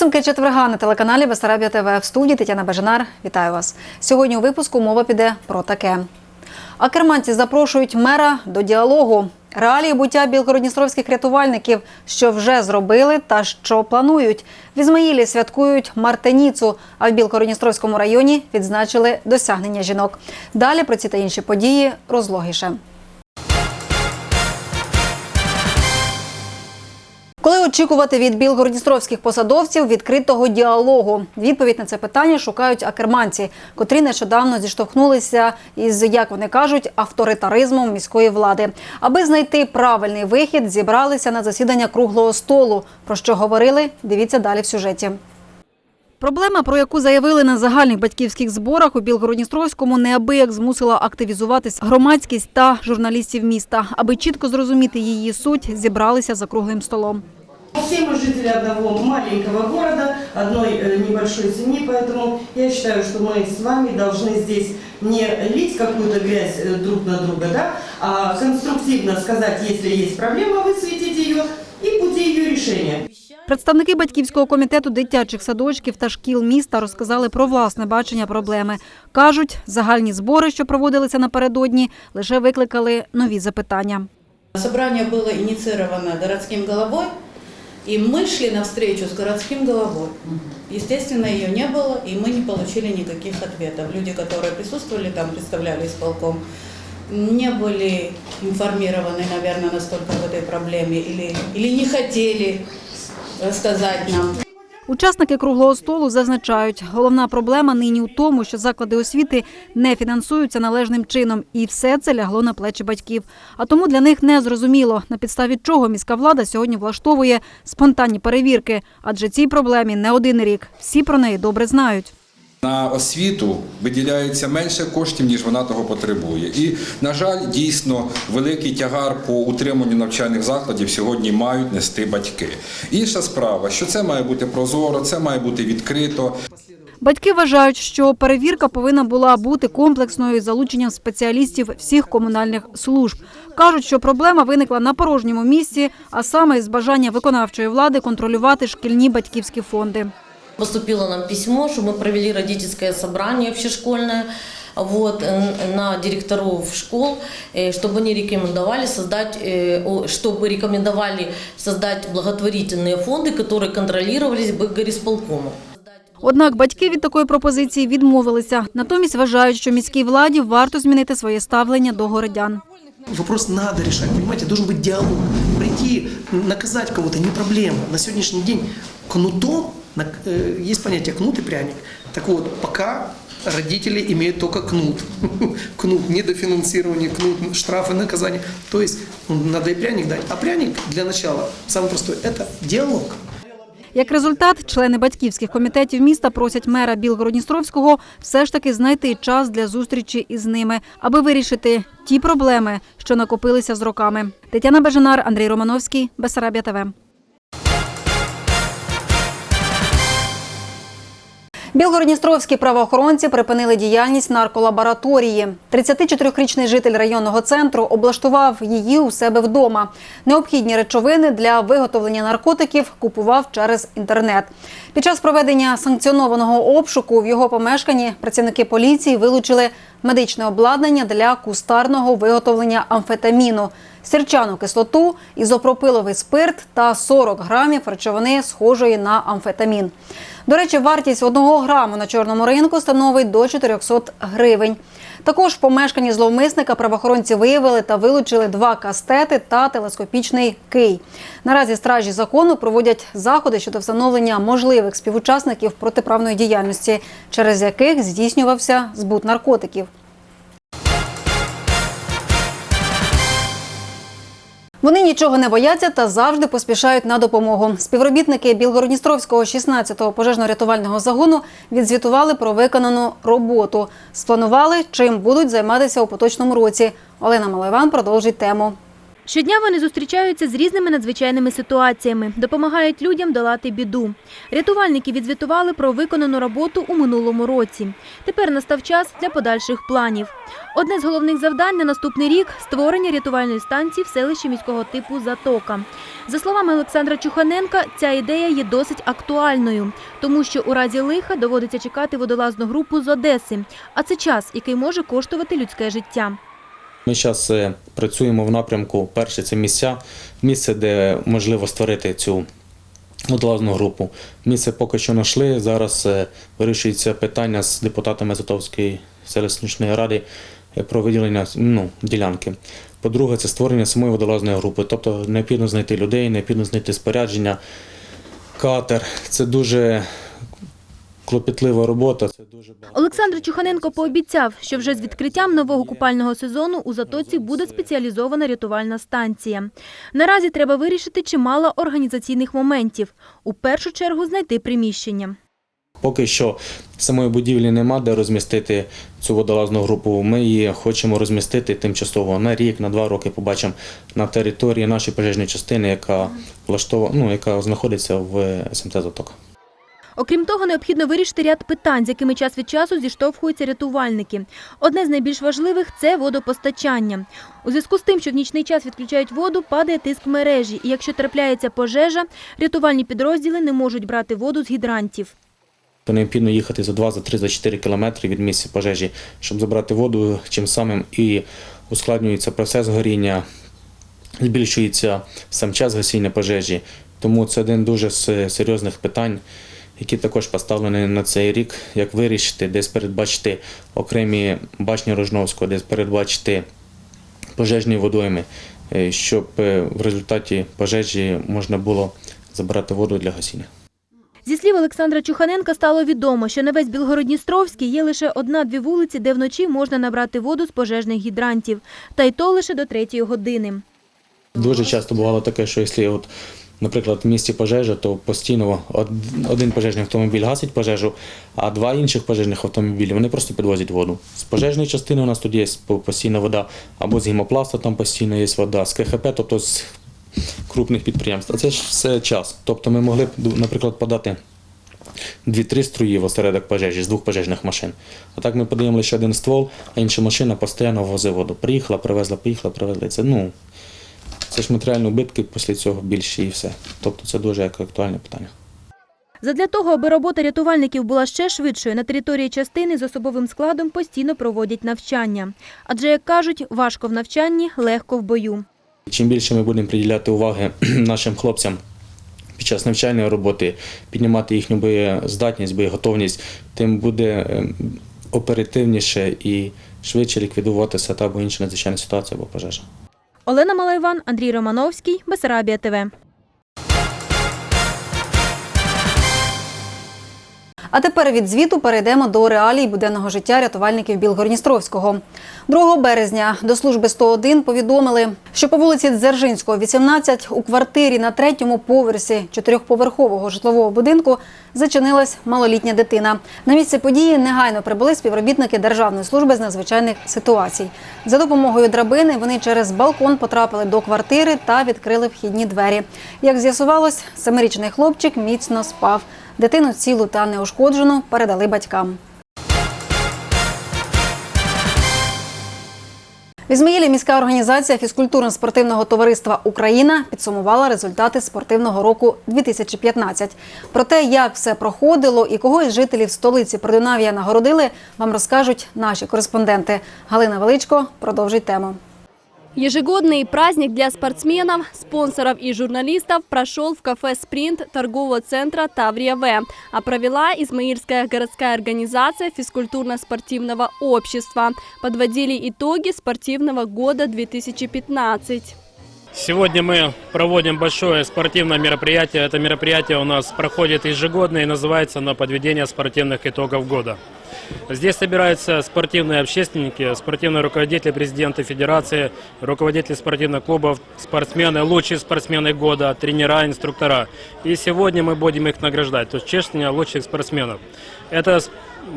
Підсумки четверга на телеканалі Бесарабія ТВ в студії Тетяна Бежанар. Вітаю вас. Сьогодні у випуску мова піде про таке. А керманці запрошують мера до діалогу. Реалії буття білгородністровських рятувальників, що вже зробили та що планують. В Ізмаїлі святкують Мартеніцу, а в Білгородністровському районі відзначили досягнення жінок. Далі про ці та інші події розлогіше. Очікувати від білгородністровських посадовців відкритого діалогу? Відповідь на це питання шукають акерманці, котрі нещодавно зіштовхнулися із, як вони кажуть, авторитаризмом міської влади. Аби знайти правильний вихід, зібралися на засідання круглого столу. Про що говорили? Дивіться далі в сюжеті. Проблема, про яку заявили на загальних батьківських зборах у Білгородністровському, неабияк змусила активізуватись громадськість та журналістів міста. Аби чітко зрозуміти її суть, зібралися за круглим столом. Все мы жители одного маленького города, одной э, небольшой семьи, поэтому я считаю, что мы с вами должны здесь не лить какую-то грязь э, друг на друга, да, а конструктивно сказать, если есть проблема, высветить ее и пути ее решения. Представники батьківського комітету дитячих садочків та шкіл міста розказали про власне бачення проблеми. Кажуть, загальні збори, що проводилися напередодні, лише викликали нові запитання. Собрание было инициировано городским головой, И мы шли навстречу с городским головой. Естественно, ее не было, и мы не получили никаких ответов. Люди, которые присутствовали там, представляли исполком, не были информированы, наверное, настолько в этой проблеме, или, или не хотели рассказать нам. Учасники круглого столу зазначають, головна проблема нині у тому, що заклади освіти не фінансуються належним чином, і все це лягло на плечі батьків. А тому для них не зрозуміло, на підставі чого міська влада сьогодні влаштовує спонтанні перевірки, адже цій проблемі не один рік. Всі про неї добре знають. На освіту виділяється менше коштів, ніж вона того потребує. І, на жаль, дійсно великий тягар по утриманню навчальних закладів сьогодні мають нести батьки. Інша справа, що це має бути прозоро, це має бути відкрито. Батьки вважають, що перевірка повинна була бути комплексною із залученням спеціалістів всіх комунальних служб. Кажуть, що проблема виникла на порожньому місці, а саме із бажання виконавчої влади контролювати шкільні батьківські фонди Поступило нам письмо, что мы провели родительское собрание общешкольное вот, н- на директоров школ, э, чтобы они рекомендовали создать, э, о- чтобы рекомендовали создать благотворительные фонды, которые контролировались бы горисполкомом. Однак батьки від такої пропозиції відмовилися. Натомість вважають, що міській владі варто змінити своє ставлення до городян. Вопрос надо решать, понимаете, должен быть диалог. Прийти, наказать кого-то не проблема. На сегодняшний день кнутом, на- э, есть понятие кнут и пряник. Так вот, пока родители имеют только кнут. Кнут, недофинансирование, кнут, штрафы, наказания. То есть ну, надо и пряник дать. А пряник для начала, самый простой, это диалог. Як результат, члени батьківських комітетів міста просять мера Білгородністровського все ж таки знайти час для зустрічі із ними, аби вирішити ті проблеми, що накопилися з роками. Тетяна Бежанар, Андрій Романовський, Бесарабія ТВ. Білгородністровські правоохоронці припинили діяльність нарколабораторії. 34-річний житель районного центру облаштував її у себе вдома. Необхідні речовини для виготовлення наркотиків купував через інтернет. Під час проведення санкціонованого обшуку в його помешканні працівники поліції вилучили медичне обладнання для кустарного виготовлення амфетаміну, сірчану кислоту, ізопропиловий спирт та 40 грамів речовини, схожої на амфетамін. До речі, вартість одного граму на чорному ринку становить до 400 гривень. Також в помешканні зловмисника правоохоронці виявили та вилучили два кастети та телескопічний кий. Наразі стражі закону проводять заходи щодо встановлення можливих співучасників протиправної діяльності, через яких здійснювався збут наркотиків. Вони нічого не бояться та завжди поспішають на допомогу. Співробітники Білгородністровського 16-го пожежно-рятувального загону відзвітували про виконану роботу. Спланували, чим будуть займатися у поточному році. Олена Малайван продовжить тему. Щодня вони зустрічаються з різними надзвичайними ситуаціями, допомагають людям долати біду. Рятувальники відзвітували про виконану роботу у минулому році. Тепер настав час для подальших планів. Одне з головних завдань на наступний рік створення рятувальної станції в селищі міського типу Затока. За словами Олександра Чуханенка, ця ідея є досить актуальною, тому що у разі лиха доводиться чекати водолазну групу з Одеси, а це час, який може коштувати людське життя. Ми зараз працюємо в напрямку. Перше це місця, місце, де можливо створити цю водолазну групу. Місце поки що знайшли. Зараз е, вирішується питання з депутатами Затовської селищної ради е, про виділення ну, ділянки. По-друге, це створення самої водолазної групи. Тобто необхідно знайти людей, необхідно знайти спорядження, катер. Це дуже клопітлива робота. Це дуже багато. Олександр Чуханенко пообіцяв, що вже з відкриттям нового купального сезону у Затоці буде спеціалізована рятувальна станція. Наразі треба вирішити чимало організаційних моментів. У першу чергу знайти приміщення. Поки що самої будівлі нема, де розмістити цю водолазну групу. Ми її хочемо розмістити тимчасово на рік, на два роки. Побачимо на території нашої пожежної частини, яка влаштована, ну яка знаходиться в СМТ Затока. Окрім того, необхідно вирішити ряд питань, з якими час від часу зіштовхуються рятувальники. Одне з найбільш важливих це водопостачання. У зв'язку з тим, що в нічний час відключають воду, падає тиск мережі, і якщо трапляється пожежа, рятувальні підрозділи не можуть брати воду з гідрантів. Необхідно їхати за 2, за 3, за 4 кілометри від місця пожежі, щоб забрати воду, чим самим і ускладнюється процес горіння, збільшується сам час гасіння пожежі. Тому це один дуже серйозних питань, які також поставлені на цей рік, як вирішити, десь передбачити окремі башні Рожновського, десь передбачити пожежні водойми, е, щоб е, в результаті пожежі можна було забрати воду для гасіння. Зі слів Олександра Чуханенка стало відомо, що на весь Білгородністровський є лише одна-дві вулиці, де вночі можна набрати воду з пожежних гідрантів. Та й то лише до третьої години. Дуже часто бувало таке, що якщо, от, наприклад, в місті пожежа, то постійно один пожежний автомобіль гасить пожежу, а два інших пожежних автомобілі вони просто підвозять воду. З пожежної частини у нас тут є по- постійна вода, або з гімопласта там постійно є вода, з КХП, тобто з крупних підприємств. А це ж все час. Тобто ми могли б, наприклад, подати дві-три струї в осередок пожежі з двох пожежних машин. А так ми подаємо лише один ствол, а інша машина постійно возить воду. Приїхала, привезла, приїхала, привезла. Це, ну, це ж матеріальні убитки після цього більші і все. Тобто це дуже актуальне питання. Задля того, аби робота рятувальників була ще швидшою, на території частини з особовим складом постійно проводять навчання. Адже, як кажуть, важко в навчанні, легко в бою. Чим більше ми будемо приділяти уваги нашим хлопцям під час навчальної роботи, піднімати їхню боєздатність, боєготовність, тим буде е, оперативніше і швидше ліквідуватися та або інша надзвичайна ситуація або пожежа. Олена Малайван, Андрій Романовський, Бесарабія ТВ. А тепер від звіту перейдемо до реалій буденного життя рятувальників Білгородністровського. 2 березня до служби 101 повідомили, що по вулиці Дзержинського, 18, у квартирі на третьому поверсі чотирьохповерхового житлового будинку зачинилась малолітня дитина. На місце події негайно прибули співробітники Державної служби з надзвичайних ситуацій. За допомогою драбини вони через балкон потрапили до квартири та відкрили вхідні двері. Як з'ясувалось, семирічний хлопчик міцно спав. Дитину цілу та неушкоджену передали батькам. В Ізмаїлі міська організація фізкультурно-спортивного товариства Україна підсумувала результати спортивного року 2015. Про те, як все проходило і кого із жителів столиці Продунав'я нагородили, вам розкажуть наші кореспонденти. Галина Величко продовжить тему. Ежегодный праздник для спортсменов, спонсоров и журналистов прошел в кафе «Спринт» торгового центра «Таврия-В», а провела Измаильская городская организация физкультурно-спортивного общества. Подводили итоги спортивного года 2015. Сегодня мы проводим большое спортивное мероприятие. Это мероприятие у нас проходит ежегодно и называется оно «Подведение спортивных итогов года». Здесь собираются спортивные общественники, спортивные руководители, президенты федерации, руководители спортивных клубов, спортсмены, лучшие спортсмены года, тренера, инструктора. И сегодня мы будем их награждать, то есть чествование лучших спортсменов. Это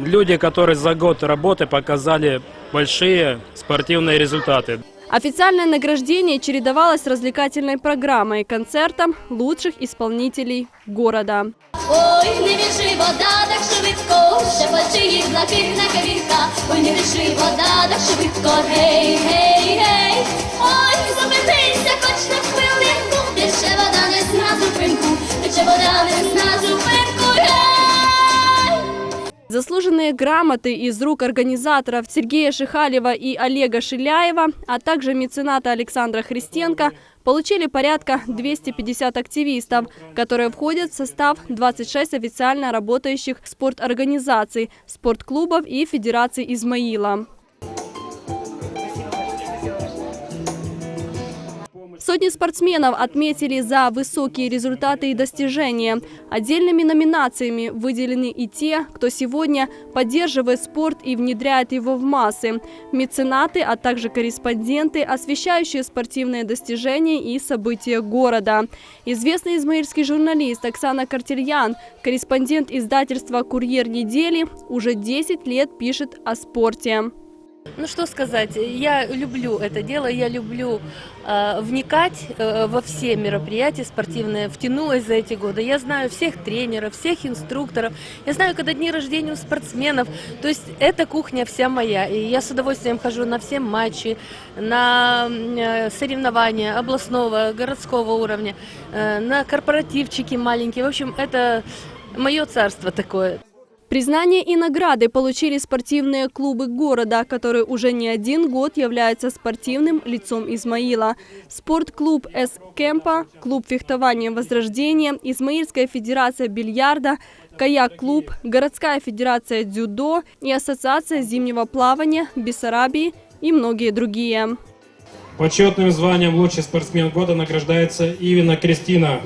люди, которые за год работы показали большие спортивные результаты. Официальное награждение чередовалось развлекательной программой и концертом лучших исполнителей города. Ой, не біжи вода так швидко, шепочи їх блакитна кавірка. Ой, не біжи вода так швидко, гей, гей, гей. Ой, зупинися хоч на хвилинку, тече вода не зна зупинку, тече вода не зна зупинку, гей. Заслуженные грамоты из рук организаторов Сергея Шихалева и Олега Шиляева, а также мецената Александра Христенко получили порядка 250 активистов, которые входят в состав 26 официально работающих спорторганизаций, спортклубов и Федерации Измаила. Сотни спортсменов отметили за высокие результаты и достижения. Отдельными номинациями выделены и те, кто сегодня поддерживает спорт и внедряет его в массы. Меценаты, а также корреспонденты, освещающие спортивные достижения и события города. Известный измаильский журналист Оксана Картельян, корреспондент издательства «Курьер недели», уже 10 лет пишет о спорте. Ну что сказать, я люблю это дело, я люблю э, вникать э, во все мероприятия спортивные, втянулась за эти годы. Я знаю всех тренеров, всех инструкторов, я знаю, когда дни рождения у спортсменов. То есть эта кухня вся моя, и я с удовольствием хожу на все матчи, на э, соревнования областного, городского уровня, э, на корпоративчики маленькие. В общем, это мое царство такое. Признание и награды получили спортивные клубы города, которые уже не один год являются спортивным лицом Измаила. Спортклуб «С. Кемпа», клуб фехтования «Возрождение», Измаильская федерация бильярда, каяк-клуб, городская федерация дзюдо и ассоциация зимнего плавания Бессарабии и многие другие. Почетным званием «Лучший спортсмен года» награждается Ивина Кристина.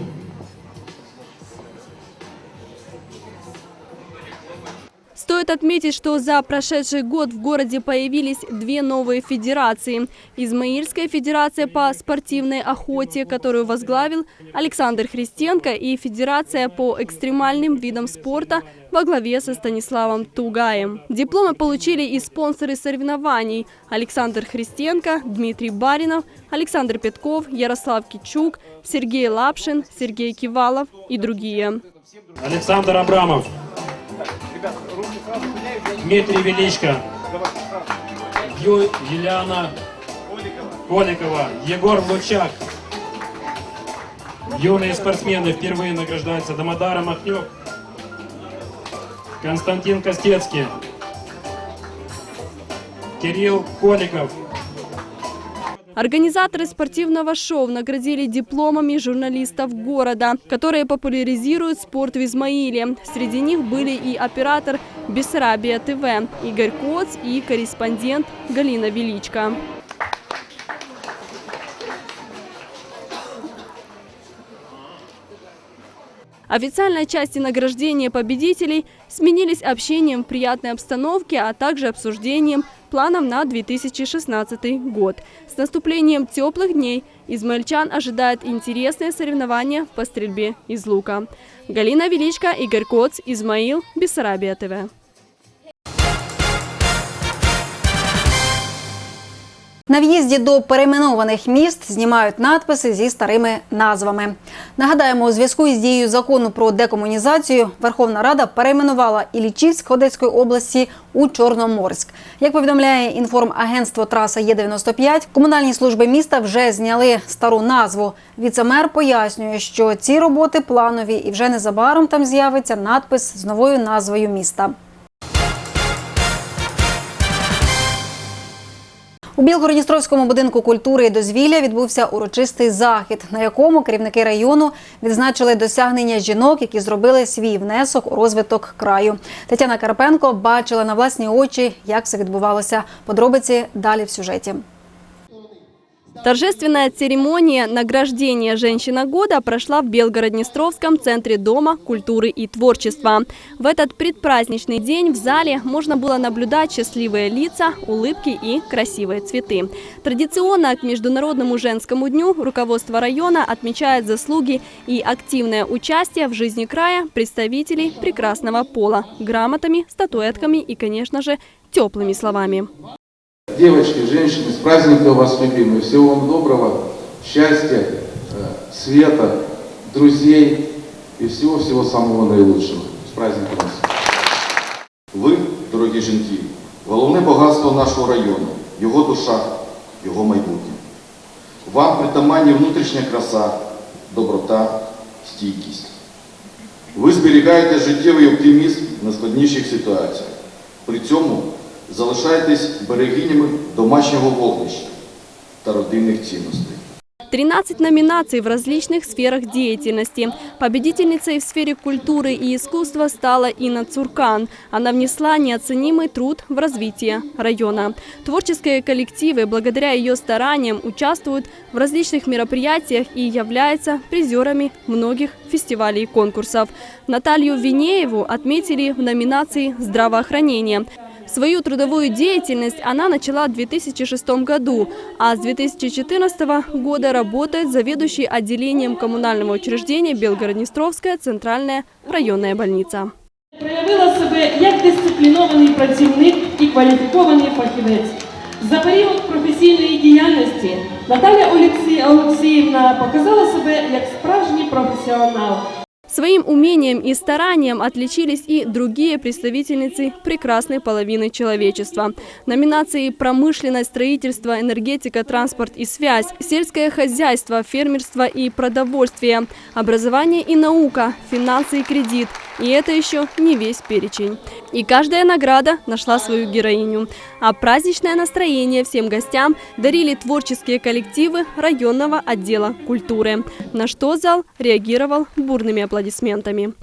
Стоит отметить, что за прошедший год в городе появились две новые федерации. Измаильская федерация по спортивной охоте, которую возглавил Александр Христенко, и Федерация по экстремальным видам спорта во главе со Станиславом Тугаем. Дипломы получили и спонсоры соревнований Александр Христенко, Дмитрий Баринов, Александр Петков, Ярослав Кичук, Сергей Лапшин, Сергей Кивалов и другие. Александр Абрамов. Дмитрий Величко. Ю Еляна Коликова. Егор Лучак. Юные спортсмены впервые награждаются Дамодара Махнюк. Константин Костецкий. Кирилл Коликов. Организаторы спортивного шоу наградили дипломами журналистов города, которые популяризируют спорт в Измаиле. Среди них были и оператор Бессарабия ТВ Игорь Коц и корреспондент Галина Величко. Официальной части награждения победителей сменились общением в приятной обстановке, а также обсуждением планов на 2016 год. С наступлением теплых дней измаильчан ожидает интересные соревнования по стрельбе из лука. Галина Величко, Игорь Коц, Измаил, Бессарабия ТВ. На в'їзді до перейменованих міст знімають надписи зі старими назвами. Нагадаємо, у зв'язку із дією закону про декомунізацію Верховна Рада перейменувала Іллічівськ Одеської області у Чорноморськ. Як повідомляє інформагентство Траса Є95, комунальні служби міста вже зняли стару назву. Віцемер пояснює, що ці роботи планові і вже незабаром там з'явиться надпис з новою назвою міста. У Білгородністровському будинку культури і дозвілля відбувся урочистий захід, на якому керівники району відзначили досягнення жінок, які зробили свій внесок у розвиток краю. Тетяна Карпенко бачила на власні очі, як це відбувалося. Подробиці далі в сюжеті. Торжественная церемония награждения «Женщина года» прошла в Белгород-Днестровском центре Дома культуры и творчества. В этот предпраздничный день в зале можно было наблюдать счастливые лица, улыбки и красивые цветы. Традиционно к Международному женскому дню руководство района отмечает заслуги и активное участие в жизни края представителей прекрасного пола грамотами, статуэтками и, конечно же, теплыми словами девочки, женщины, с праздником вас, любимые. Всего вам доброго, счастья, э, света, друзей и всего-всего самого наилучшего. С праздником вас. Ви, дорогі жінки, головне багатство нашого району, його душа, його майбутнє. Вам притаманні внутрішня краса, доброта, стійкість. Ви зберігаєте життєвий оптимізм на складніших ситуаціях. При цьому залишаєтесь берегинями домашнього вогнища та родинних цінностей. 13 номинаций в различных сферах деятельности. Победительницей в сфере культуры и искусства стала Инна Цуркан. Она внесла неоценимый труд в развитие района. Творческие коллективы, благодаря ее стараниям, участвуют в различных мероприятиях и являются призерами многих фестивалей и конкурсов. Наталью Винееву отметили в номинации «Здравоохранение». Свою трудовую деятельность она начала в 2006 году, а с 2014 года работает заведующей отделением коммунального учреждения Белгород-Днестровская центральная районная больница. Проявила себе як дисциплінований працівник і кваліфікований фахівець. За період професійної діяльності Наталя Олексій- Олексіївна показала себе як справжній професіонал. Своим умением и старанием отличились и другие представительницы прекрасной половины человечества. Номинации «Промышленность, строительство, энергетика, транспорт и связь», «Сельское хозяйство, фермерство и продовольствие», «Образование и наука», «Финансы и кредит». И это еще не весь перечень. И каждая награда нашла свою героиню. А праздничное настроение всем гостям дарили творческие коллективы районного отдела культуры, на что зал реагировал бурными аплодисментами.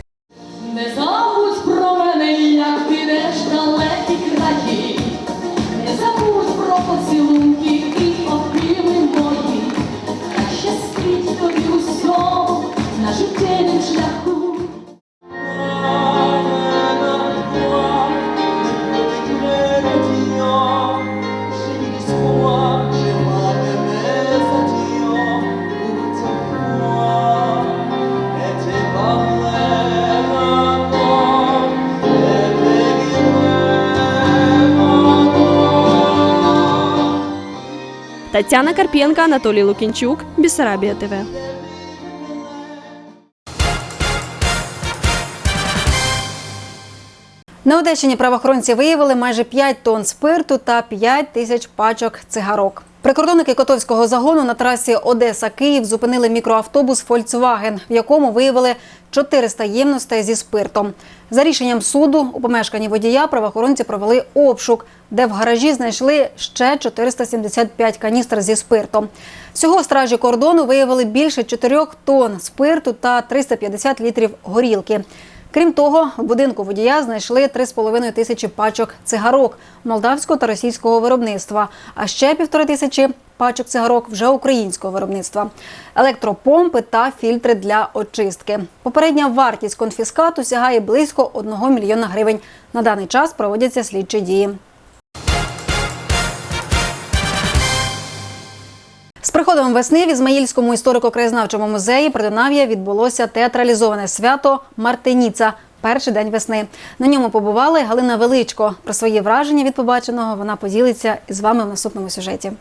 Не забудь про мене, як підеш в далекі краї. Татьяна Карпенко, Анатолій Лукінчук, Бісарабія ТВ. На Одещині правоохоронці виявили майже 5 тонн спирту та 5 тисяч пачок цигарок. Прикордонники Котовського загону на трасі Одеса-Київ зупинили мікроавтобус Volkswagen, в якому виявили 400 ємностей зі спиртом. За рішенням суду у помешканні водія правоохоронці провели обшук, де в гаражі знайшли ще 475 каністр зі спиртом. Всього стражі кордону виявили більше 4 тонн спирту та 350 літрів горілки. Крім того, в будинку водія знайшли 3,5 тисячі пачок цигарок молдавського та російського виробництва, а ще півтори тисячі пачок цигарок вже українського виробництва, електропомпи та фільтри для очистки. Попередня вартість конфіскату сягає близько 1 мільйона гривень. На даний час проводяться слідчі дії. Приходом весни в Ізмаїльському історико-краєзнавчому музеї Придонав'я відбулося театралізоване свято Мартиніца. Перший день весни. На ньому побували Галина Величко. Про свої враження від побаченого вона поділиться із вами в наступному сюжеті.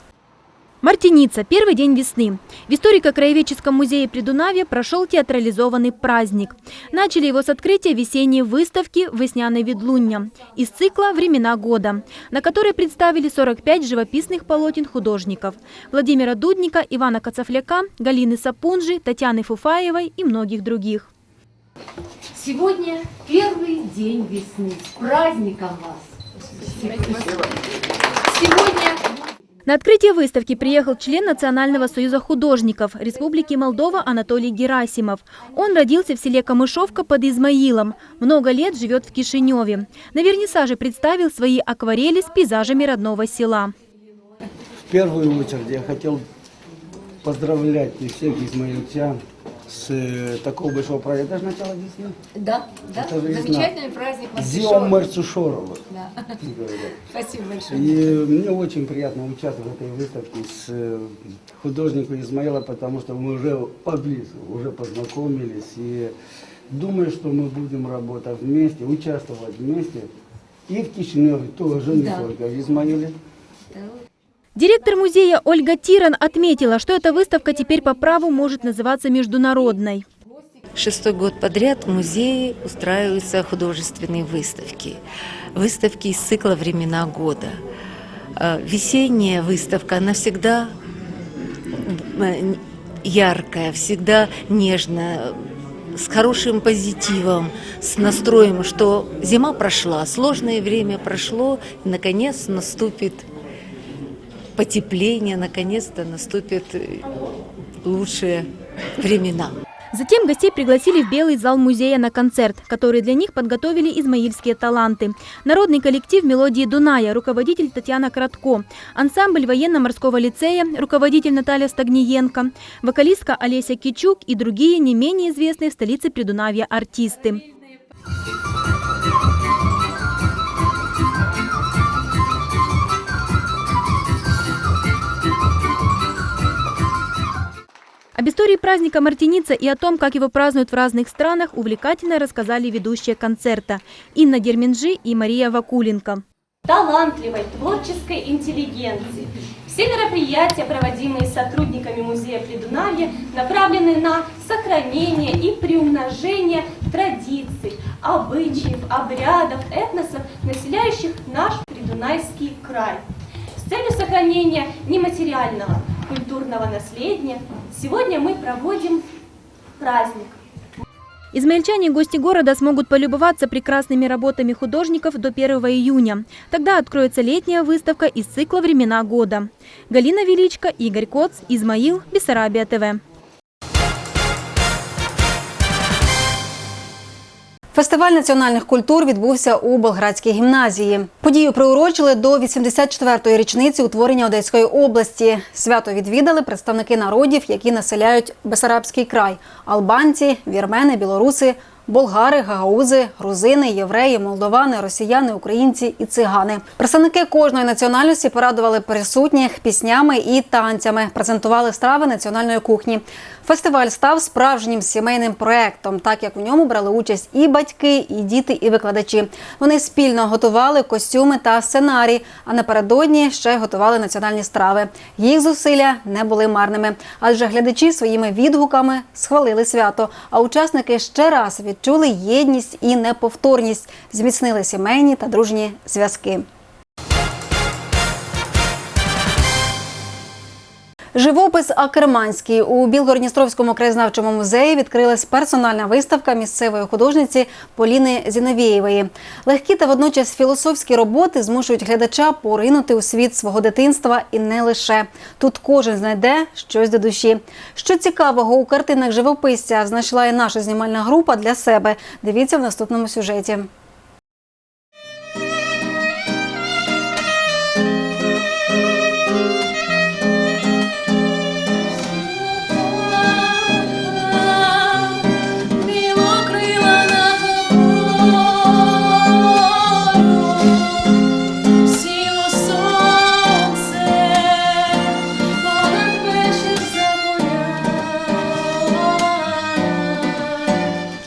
Мартиница. Первый день весны. В историко-краеведческом музее Придунавья прошел театрализованный праздник. Начали его с открытия весенней выставки «Весняный ведлунья» из цикла «Времена года», на которой представили 45 живописных полотен художников Владимира Дудника, Ивана Кацафляка, Галины Сапунжи, Татьяны Фуфаевой и многих других. Сегодня первый день весны. С праздником вас! Сегодня На открытие выставки приехал член Национального союза художников Республики Молдова Анатолий Герасимов. Он родился в селе Камышовка под Измаилом. Много лет живет в Кишиневе. На вернисаже представил свои акварели с пейзажами родного села. В первую очередь я хотел поздравлять всех измаильтян с э, такого большого праздника. Это же начало весны. да, да, Это замечательный праздник Мартышова. Марцушорова. Да. Спасибо большое. И мне очень приятно участвовать в этой выставке с э, художником Измаила, потому что мы уже поблизу, уже познакомились. И думаю, что мы будем работать вместе, участвовать вместе. И в Кишиневе тоже, не Да. только в Измаиле. Да. Директор музея Ольга Тиран отметила, что эта выставка теперь по праву может называться международной. Шестой год подряд в музее устраиваются художественные выставки. Выставки из цикла «Времена года». Э, Весенняя выставка, она всегда э, яркая, всегда нежная, с хорошим позитивом, с настроем, что зима прошла, сложное время прошло, и, наконец, наступит потепление, наконец-то наступят э, лучшие времена. Затем гостей пригласили в Белый зал музея на концерт, который для них подготовили измаильские таланты. Народный коллектив «Мелодии Дуная», руководитель Татьяна Кратко, ансамбль военно-морского лицея, руководитель Наталья Стагниенко, вокалистка Олеся Кичук и другие не менее известные в столице Придунавья артисты. Об истории праздника Мартиница и о том, как его празднуют в разных странах, увлекательно рассказали ведущие концерта Инна Дерминджи и Мария Вакуленко. талантливой, творческой интеллигенции. Все мероприятия, проводимые сотрудниками музея Придунавья, направлены на сохранение и приумножение традиций, обычаев, обрядов, этносов, населяющих наш Придунайский край. Целью сохранения нематериального культурного наследия сегодня мы проводим праздник Измаильчане и гости города смогут полюбоваться прекрасными работами художников до 1 июня. Тогда откроется летняя выставка из цикла «Времена года». Галина Величко, Игорь Коц, Измаил, Бессарабия ТВ. Фестиваль національних культур відбувся у Болградській гімназії. Подію приурочили до 84-ї річниці утворення Одеської області. Свято відвідали представники народів, які населяють Бесарабський край: албанці, вірмени, білоруси, болгари, гагаузи, грузини, євреї, молдовани, росіяни, українці і цигани. Представники кожної національності порадували присутніх піснями і танцями, презентували страви національної кухні. Фестиваль став справжнім сімейним проектом, так як у ньому брали участь і батьки, і діти, і викладачі. Вони спільно готували костюми та сценарій, а напередодні ще готували національні страви. Їх зусилля не були марними, адже глядачі своїми відгуками схвалили свято. А учасники ще раз відчули єдність і неповторність, зміцнили сімейні та дружні зв'язки. Живопис Акерманський у Білгородністровському краєзнавчому музеї відкрилась персональна виставка місцевої художниці Поліни Зіновєєвої. Легкі та водночас філософські роботи змушують глядача поринути у світ свого дитинства і не лише тут кожен знайде щось до душі. Що цікавого у картинах живописця знайшла і наша знімальна група для себе. Дивіться в наступному сюжеті.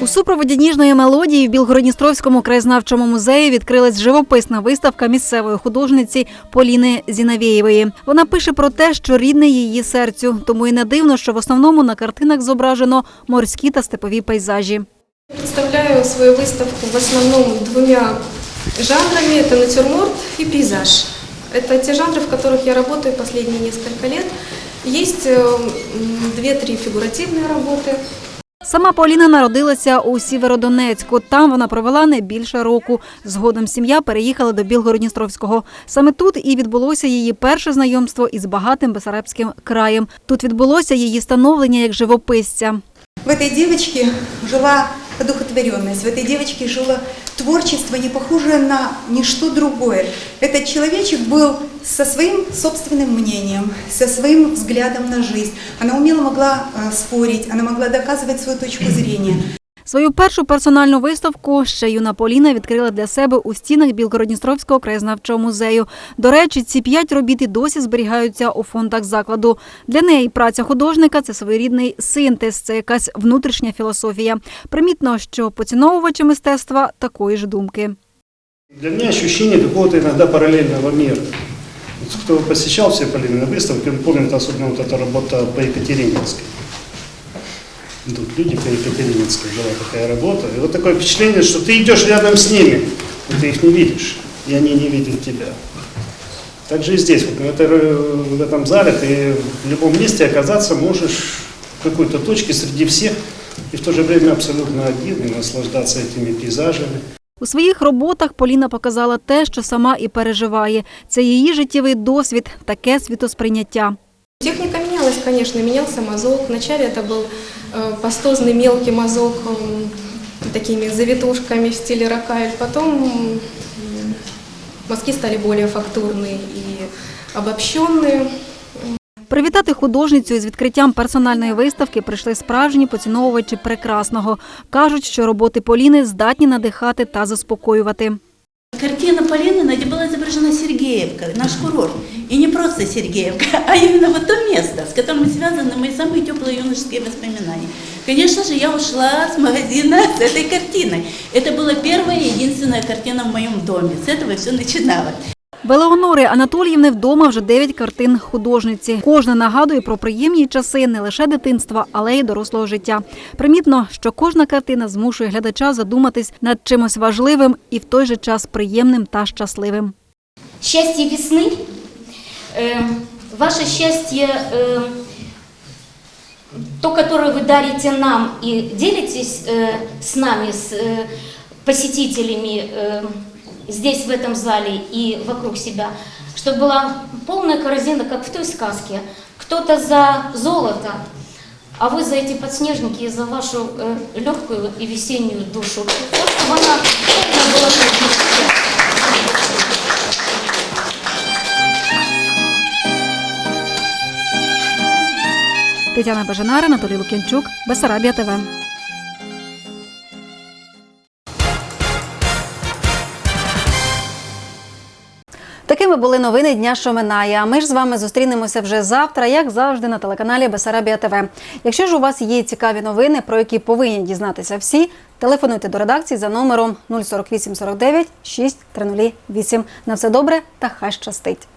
У супроводі ніжної мелодії в Білгородністровському краєзнавчому музеї відкрилась живописна виставка місцевої художниці Поліни Зінавєєвої. Вона пише про те, що рідне її серцю, тому і не дивно, що в основному на картинах зображено морські та степові пейзажі. Представляю свою выставку в основном двумя жанрами. Это натюрморт и пейзаж. Это те жанры, в которых я работаю последние несколько лет. Есть э, м, две-три фигуративные работы. Сама Поліна народилася у Сєвєродонецьку. Там вона провела не більше року. Згодом сім'я переїхала до Білгородністровського. Саме тут і відбулося її перше знайомство із багатим Бесарабським краєм. Тут відбулося її становлення як живописця. В этой девочке жила одухотворенность, в этой девочке жило творчество, не похожее на ничто другое. Этот человечек был со своим собственным мнением, со своим взглядом на жизнь. Она умело могла э, спорить, она могла доказывать свою точку зрения. Свою першу персональну виставку ще юна Поліна відкрила для себе у стінах Білгородністровського краєзнавчого музею. До речі, ці п'ять робіт і досі зберігаються у фондах закладу. Для неї праця художника це своєрідний синтез, це якась внутрішня філософія. Примітно, що поціновувачі мистецтва такої ж думки. Для меня ощущение какого-то иногда параллельного мира. Вот Кто посещал все Полины выставки, он помнит особенно вот эта работа по Екатерининской. Тут люди по Екатерининской была такая работа. И вот такое впечатление, что ты идешь рядом с ними, но ты их не видишь, и они не видят тебя. Так же и здесь, вот в, этой- в этом зале ты в любом месте оказаться можешь в какой-то точке среди всех, и в то же время абсолютно один, и наслаждаться этими пейзажами. У своїх роботах Поліна показала те, що сама і переживає. Це її життєвий досвід, таке світосприйняття. Техника менялась, конечно, менялся мазок. Вначале это был э, пастозный мелкий мазок м, такими завитушками в стиле ракайль. Потом м, мазки стали более фактурные и обобщенные. Привітати художницю із відкриттям персональної виставки прийшли справжні поціновувачі прекрасного. Кажуть, що роботи Поліни здатні надихати та заспокоювати. Картина Полины, где была изображена Сергеевка, наш курорт. И не просто Сергеевка, а именно вот то место, с которым связаны мои самые теплые юношеские воспоминания. Конечно же, я ушла с магазина с этой картиной. Это была первая и единственная картина в моем доме. С этого все начиналось. В Елеонори Анатоліївни вдома вже дев'ять картин художниці. Кожна нагадує про приємні часи не лише дитинства, але й дорослого життя. Примітно, що кожна картина змушує глядача задуматись над чимось важливим і в той же час приємним та щасливим. Счастье весны, э, ваше счастье, э, то, которое вы дарите нам и делитесь э, с нами, с э, посетителями э, здесь, в этом зале и вокруг себя, чтобы была полная корзина, как в той сказке. Кто-то за золото, а вы за эти подснежники и за вашу э, легкую и весеннюю душу. Вот, чтобы она была. Тетяна Бажанара, Анатолій Лук'янчук, Бесарабія ТВ. Такими були новини дня, що минає. А ми ж з вами зустрінемося вже завтра, як завжди, на телеканалі Бесарабія ТВ. Якщо ж у вас є цікаві новини, про які повинні дізнатися всі, телефонуйте до редакції за номером 048 49 6 308. На все добре та хай щастить.